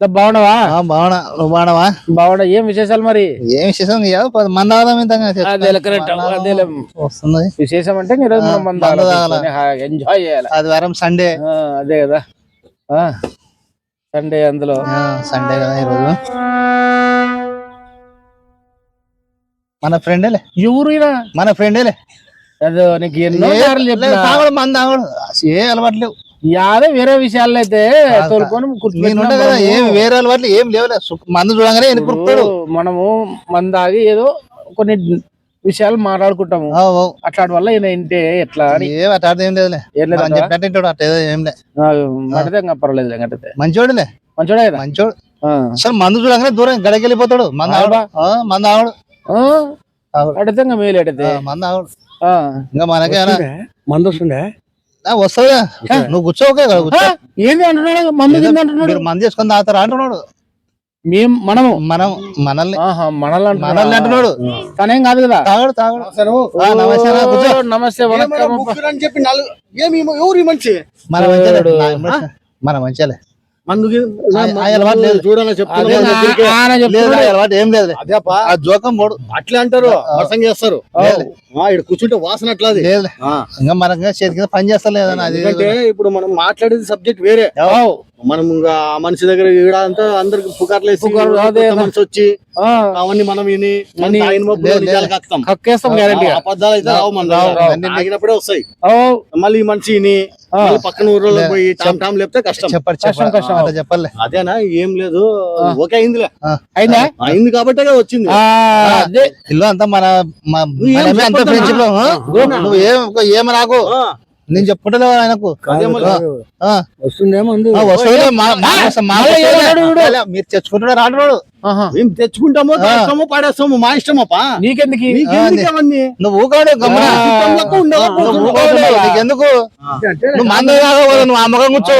బాగున్నావా? బాగున్నా. నువ్వు బాగున్నావా? బాగున్నా. ఏం విశేషాలు మరి? ఏం విశేషం ఇయ్యాలి? పది మంది ఆదాం ఇంతగా చెప్తా. అదేలే correct. అదేలే. వస్తుంది. విశేషం అంటే ఎంజాయ్ చేయాలి. ఆదివారం సండే. అదే కదా. ఆ, సండే అందులో. సండే కదా ఈరోజు. మన ఫ్రెండేలే ఎవరు? మన ఫ్రెండేలే అదో నీకు ఎన్నో మంది ఏ అలవాటు లేవు. యాదే వేరే విషయాల్లో అయితే తోలుకొని నేను కదా ఏం వేరే అలవాట్లు ఏం లేవులే. మందు చూడంగానే కురుకుతాడు మనము మంది తాగి ఏదో కొన్ని విషయాలు మాట్లాడుకుంటాము. అట్లాంటి వల్ల ఈయన ఇంటే ఎట్లా అని ఏం అట్ట ఏం లేదులే. ఏం లేదా? చెప్పినట్టు ఏదో ఏం లే. మడితే ఇంకా పర్వాలేదు గంటతే మంచోడులే. మంచోడే కదా? మంచోడు. ఆ. అసలు మందు చూడంగానే దూరం గడికి వెళ్ళిపోతాడు. మందు ఆవిడ మందు ఆవిడ ఆ? అడితే ఇంకా మేలు అడితే మందు ఆవిడ ఆ. ఇంకా మనకే మందు వస్తుండే. వస్తుందా నువ్వు కూర్చోకే కదా కూర్చో. ఏంది అంటున్నాడు? మందు అంటున్నాడు? మీరు మంది చేసుకొని తాగుతారా అంటున్నాడు? మేం మనము. మనం మనల్ని. ఆహా మనల్ని అంటున్నాడా? మనల్ని అంటున్నాడు. తనేం కాదు కదా? తాగడు తాగడు. ఆ, నమస్తే అన్న, కూర్చో. ఓ, నమస్తే అని చెప్పి నాలుగు ఏమి ఈమె- ఎవరు ఈ మనిషి? మన మంచిలే నా మంచి- మన మంచిలే అలవాటు లేదు. చూడాలని చెప్తున్నాడు. ఏం లేదు ఆ జోకం అట్లా అంటారు. వర్షం చేస్తారు. ఇక్కడ కూర్చుంటే వాసన అట్లా ఇంకా చేతి కింద పని చేస్తా లేదన్న అది ఎందుకంటే ఇప్పుడు మనం మాట్లాడేది సబ్జెక్ట్ వేరే. మనం ఇంకా ఆ మనిషి దగ్గర ఈడ అంతా అందరికి పుకార్లు వేసి మనిషి వచ్చి అవన్నీ మనం విని అబద్ధాలు అయితే రావు మన రావు, తాగినప్పుడే వస్తాయి. మళ్ళీ మనిషి విని పక్కన ఊర్లో. పోయి టామ్ టామ్ లేపితే కష్టం. చెప్పండి కష్టం, కష్టం. చెప్పాలి. అదేనా? ఏం లేదు. ఓకే అయిందిలే. అయిందా? అయింది కాబట్టే వచ్చింది. ఇల్లు అంతా మన ఫ్రెండ్షిప్లో? నువ్వు ఏం నేను చెప్పుకుంటలేవు ఆయనకు? మీరు తెచ్చుకుంటున్నారు అంటున్నాడు ఆహా. మేము తెచ్చుకుంటామో పాడేస్తామో మా ఇష్టమప్పా? నీకెందుకు? నువ్వు ఊకాడు నీకెందుకు? నువ్వు మంద నువ్వు ఆ మగం కూర్చో.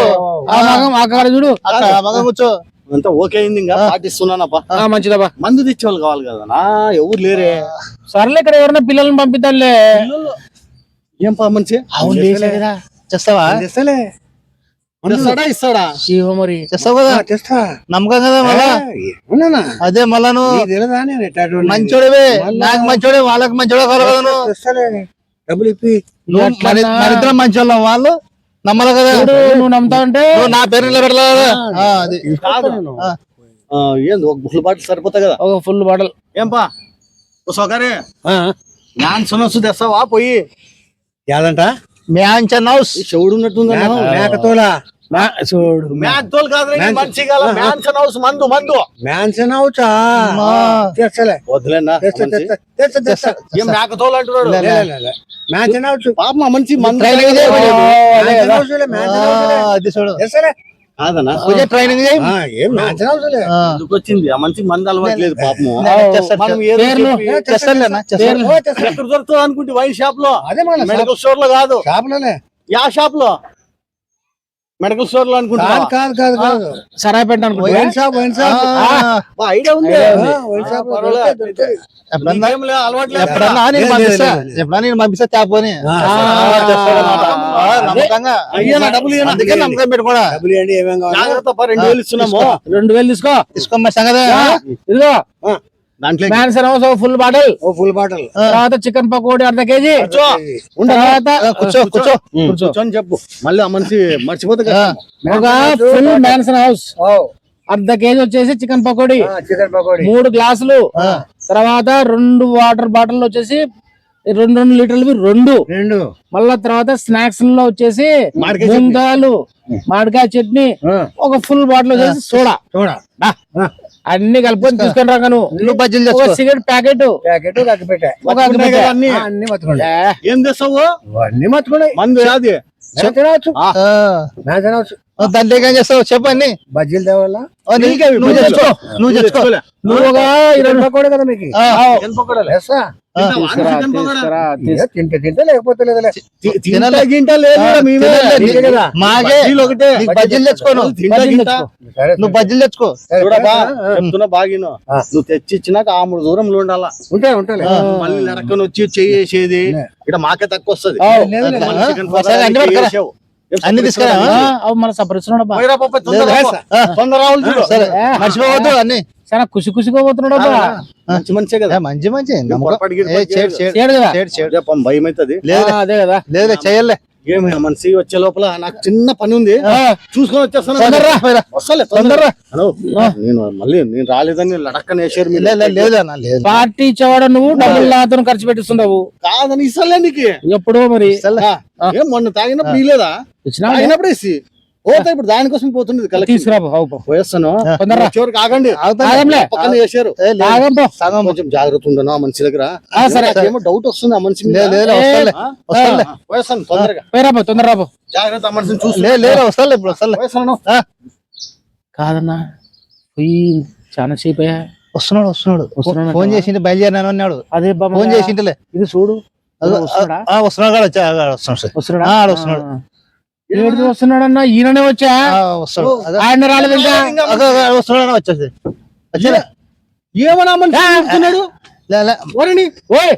ఆ మగం ఆ కాడ చూడు. అక్కడ ఆ మగం కూర్చో. అంతా ఓకే అయింది ఇంకా పాటిస్తున్నానప్పా. ఆ, మంచిదబ్బా. మందు తెచ్చేవాళ్ళు కావాలి కదా ఎవరు లేరే. సర్లే ఇక్కడ ఎవరైనా పిల్లల్ని పంపిద్దాంలే. ఏం పా మనిషి అవును. చేస్తావా? ఇస్తాడా? ఇస్తాడా శివ మరి. చేస్తావు? కదా నమ్మకం కదా మళ్ళా? అదే మళ్ళా నువ్వు. తెలియదా నేను ఎట్టాడు మంచోడివే. నాకు మంచోడే వాళ్ళకి మంచోడే కదా తెస్తాలే డబ్బులు ఇప్పి. మరిద్దరం మంచోళ్ళం వాళ్ళు? నమ్మదు కదా? చూడు నువ్వు నమ్ముతా ఉంటే. నువ్వు నా పేరు కదా అది. కాదు. ఏంది ఒక బుల్ బాటిల్ సరిపోతాయి కదా? ఒక ఫుల్ బాటల్. ఏం పా ఓ సొగరే నాన్ సునసు తెస్తావా? పోయి. యాదంట? Mansion House. చెవుడు ఉన్నట్టుందా మేకతోలా చూడు మ్యాన్ తోలు కాదు మంచి మ్యాన్సన్ హౌస్ మందు మందు. అవుచా అమ్మా. తెచ్చలే వదిలేనా తెస్తా తెస్తా తెస్తా తెస్తా ఏం మేక తోలు అంటున్నాడు? మ్యాన్షన్ అవుచు పాప మా మంచి మందు ట్రైనింగ్ చేయి. మ్యాన్షన్ అవుచులే ఆ, మ్యాన్షన్ అవుచులే అది చూడు. తెస్తలే కాదనా? ట్రైనింగ్ ఏం వచ్చింది ఆ. మంచి మంది అలవాటు లేదు పాపము. ఎక్కడ దొరుకుతుంది అనుకుంటే వైన్ షాప్లో? అదే మన మెడికల్ స్టోర్లో కాదు. యా షాప్లో? మెడికల్ స్టోర్లో అనుకుంటా కాదు కాదు కాదు కాదు. సరాయిపేట అనుకుంటా వైన్ షాప్ వైన్ షాప్ ఆ, ఐడియా ఉంది. Wine shop. ఎప్పుడన్నా నేను పంపిస్తా. ఎప్పుడన్నా నేను తేపోని నమ్మకంగా. అయ్యా, నా డబ్బులు ఇయ్యనా? అందుకే నమ్మకం పెట్టుకోడా? డబ్బులు ఇవ్వండి ఏమేం కావాలి? జాగ్రత్త పా, రెండు వేలు ఇస్తున్నాము. రెండు వేలు తీసుకో. తీసుకోమ్మ సంగతి. ఇదిగో. దాంట్లో మ్యాన్సన్ హౌస్ ఫుల్ బాటల్ ఓ ఫుల్ బాటిల్ తర్వాత చికెన్ పకోడీ అర్ధ కేజీ. తర్వాత కూర్చో కూర్చో. చెప్పు. మళ్ళీ ఆ మనిషి మర్చిపోతే ఆ, కష్టం. ఒక ఫుల్ మ్యాన్సన్ హౌస్ అర్ధ కేజీ వచ్చేసి చికెన్ పకోడీ. చికెన్ పకోడీ. మూడు గ్లాసులు. తర్వాత రెండు వాటర్ బాటిల్ వచ్చేసి రెండు రెండు లీటర్లు రెండు. రెండు. మళ్ళా తర్వాత స్నాక్స్లో వచ్చేసి ముందాలు మామిడికాయ చట్నీ ఒక ఫుల్ బాటిల్ వచ్చేసి సోడా. చూడ అన్ని కలుపుకొని తీసుకొని రాక నువ్వు బజ్జీలు ఒక సిగరెట్ ప్యాకెట్ ప్యాకెట్ అన్ని. ఆ, అన్ని ఏం. మందు ఏం చేస్తావు? చెప్పండి బజ్జీలు తేవాలా? నువ్వు తెచ్చుకో. నువ్వు తెచ్చుకో. తెచ్చుకోలే. నువ్వు ఒక పకోడీ కదా మీకు. ఆ, తింటే తింటే లేకపోతే లేదులే. తినాలి. గింటా లేదు ఆ, కదా. ఒకటే. బజ్జీలు తెచ్చుకోను నువ్వు బజ్జీలు తెచ్చుకో. చూడబా ఆ, చెప్తున్నా బాగిను. ఆ. నువ్వు తెచ్చి ఇచ్చినాక ఆముడు దూరంలో ఉండాలా? ఉంటాయి ఉంటాయి మళ్ళీ నడకని వచ్చి చెయ్యేసేది ఇక్కడ మాకే తక్కువ వస్తుంది ఆ, అన్ని తీసుకురా. ఆ, మన సపరిస్తున్నాడు తొందర. ఆ. రావాలి మర్చిపోవద్దు అన్ని. చాలా ఖుషి ఖుషిగా పోతున్నాడు మంచి మంచిగా కదా. మంచి మంచి భయం అవుతుంది లేదు ఆ, అదే కదా. లేదు చెయ్యలే ఏమి మనిషి వచ్చే లోపల నాకు చిన్న పని ఉంది. ఆ, చూసుకొని వచ్చేస్తాను. నేను మళ్ళీ నేను రాలేదని లడక్కని వేసారు పార్టీ ఇచ్చేవాడు నువ్వు డబ్బులు నాతో ఖర్చు పెట్టిస్తున్నావు. కాదని ఇస్తలే నీకు. ఎప్పుడో మరి. మొన్న తాగినప్పుడు ఇలేదా ఇసి పోతా ఇప్పుడు దానికోసం పోతుంది కలెక్షన్ తీసుకురా పో, అవు పో. పోయేస్తాను. తొందరరా. చివరికి ఆగండి. పక్కన చేశారు. సగం కొంచెం జాగ్రత్త ఉండను ఆ మనిషి దగ్గర ఆ, సరే. ఏమో డౌట్ వస్తుంది ఆ మనిషి మీద. లేదు లేదు వస్తాలే. ఆ? వస్తాలే. ఆ, పోయేస్తాను తొందరగా. తొందర రాబో జాగ్రత్త ఆ మనిషిని చూసి లేదు లేదు వస్తాలే ఇప్పుడు కాదన్నా పోయి చాలా సేపు అయ్యా. వస్తున్నాడు వస్తున్నాడు. ఫోన్? చేసిండు బయలుదేరినాను అన్నాడు. అదే ఫోన్ చేసింటలే ఇది చూడు. వస్తున్నాడా? ఆ, వస్తున్నాడు వస్తున్నాడు. వస్తున్నాడా? ఆడు వస్తున్నాడు. ఏడు వస్తున్నాడన్నా? ఈయననే వచ్చా? ఆ, వస్తాడు. ఆయన రాలేదు ఇంకా వస్తున్నాడు వచ్చేసి. వచ్చేలే. ఏమన్నా లే. వరణి ఓయ్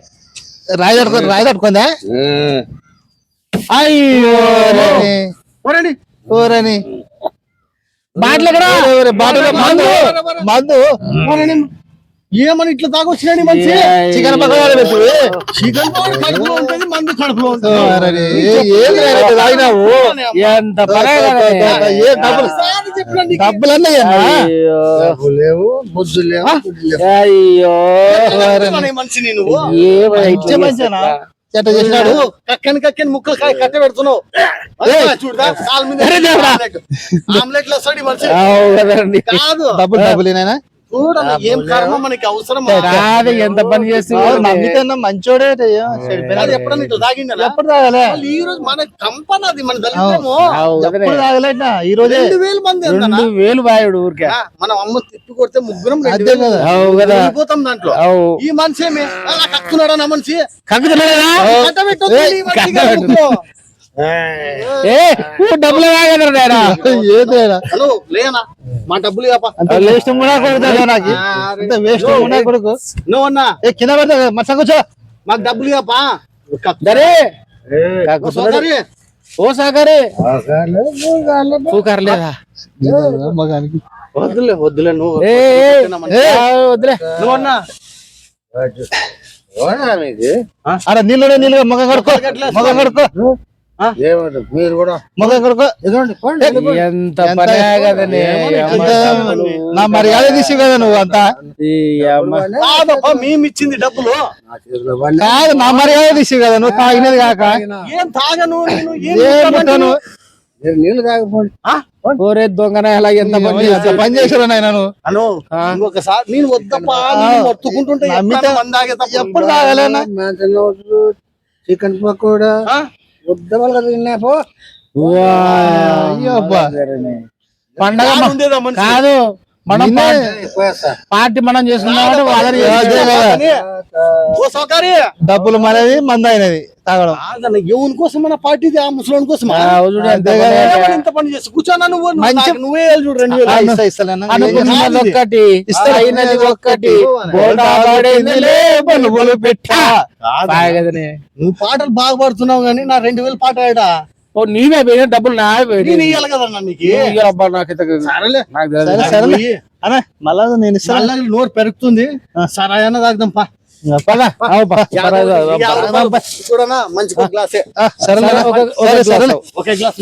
రాయి తట్టుకో రాయి తట్టుకుందా? అయ్యో. వరణి ఊరని బాటలు ఎక్కడ? బాటలో మందు. మందు. ఏమని ఇట్లా తాగొచ్చినాడు ఈ మనిషి? చికెన్ పెట్టు చికెన్ కడుపులో ఉంటుంది మందు కడుపులో తాగినావు. ఎంత. ఏ డబ్బులు? డబ్బులు లేవు లేవు. అయ్యో. నువ్వు? మంచి మంచినా? చెట్ట చేసినాడు. కక్కని కక్కని ముక్కలు కాయ కట్ట పెడుతున్నావు. అదే చూడదా కాలు మీద ఆమ్లెట్. ఆమ్లెట్లు వస్తాడు కాదు. డబ్బులు డబ్బులేనా చూడన్న ఏం కర్మ మనకి అవసరం కాదు ఎంత పని చేస్తున్నావు నమ్మితే మంచోడే. ఎప్పుడన్నా ఇట్లా తాగిందా ఎప్పుడు తాగలే? ఈ రోజు మన కంపన అది మన దళితము. ఎప్పుడు తాగలేట ఈ రోజే రెండు వేల మంది? రెండు వేలు బాయుడు ఊరికే. మనం అమ్మ తిప్పి కొడితే ముగ్గురం అదే కదా. దాంట్లో. ఈ మనిషి కక్కున్నాడా నా మనిషి? కక్కుతున్నాడా? డబ్బులు లేనా? మా డబ్బులు వేస్ట్ కొడుకు నాకు. అంత వేస్ట్ మునా కొడుకు. నువ్వన్నా ఏ కింద పడితే మచ్చ కూర్చో. మాకు డబ్బులు కాపా దరే ఓ సాగరే. పూకర్లేదా మగానికి. వద్దులే వద్దులే నువ్వు నువ్వన్నా మీకు? అరే నీళ్ళు నీళ్ళు మగ కడుకో మగ కడుకో? మీరు కూడా. ఎంత నా మర్యాద తీసి కదా నువ్వు అంతా? ఈ అమ్మ. కాదప్పా మేము ఇచ్చింది డబ్బులు. కాదు నా మర్యాద తీసి కదా నువ్వు తాగినది కాక. ఏం తాగను? నీళ్ళు తాగపోండి ఓరే దొంగన ఎలా ఎంత పని పని చేసారు నాయన అను ఇంకొకసారి నేను మొత్తుకుంటుంటే. ఎప్పుడు తాగలేనా చికెన్ పకోడా పండగ కాదు మనం పార్టీ- మనం సౌకర్య డబ్బులు మనది మంద అయినది తాగడం. కాదన్న ఎవరి కోసం మన పార్టీ ఆ ముసలోని కోసం. ఇంత పని చేసి కూర్చోనా నువ్వు? మంచి- నువ్వే చూడు రెండు వేలు. ఒక్కటి పెట్టా. నువ్వు పాటలు బాగా పాడుతున్నావు కానీ నా రెండు వేలు పాట ఆడా? ఓ నీవే పోయినా డబ్బులు నావే కదన్నా నీకు. సరే అన్నా మళ్ళా నేను నోరు పెరుగుతుంది. సరాయన తాగుదాం పా. మంచి గ్లాసే. సరే. ఒకే గ్లాస్.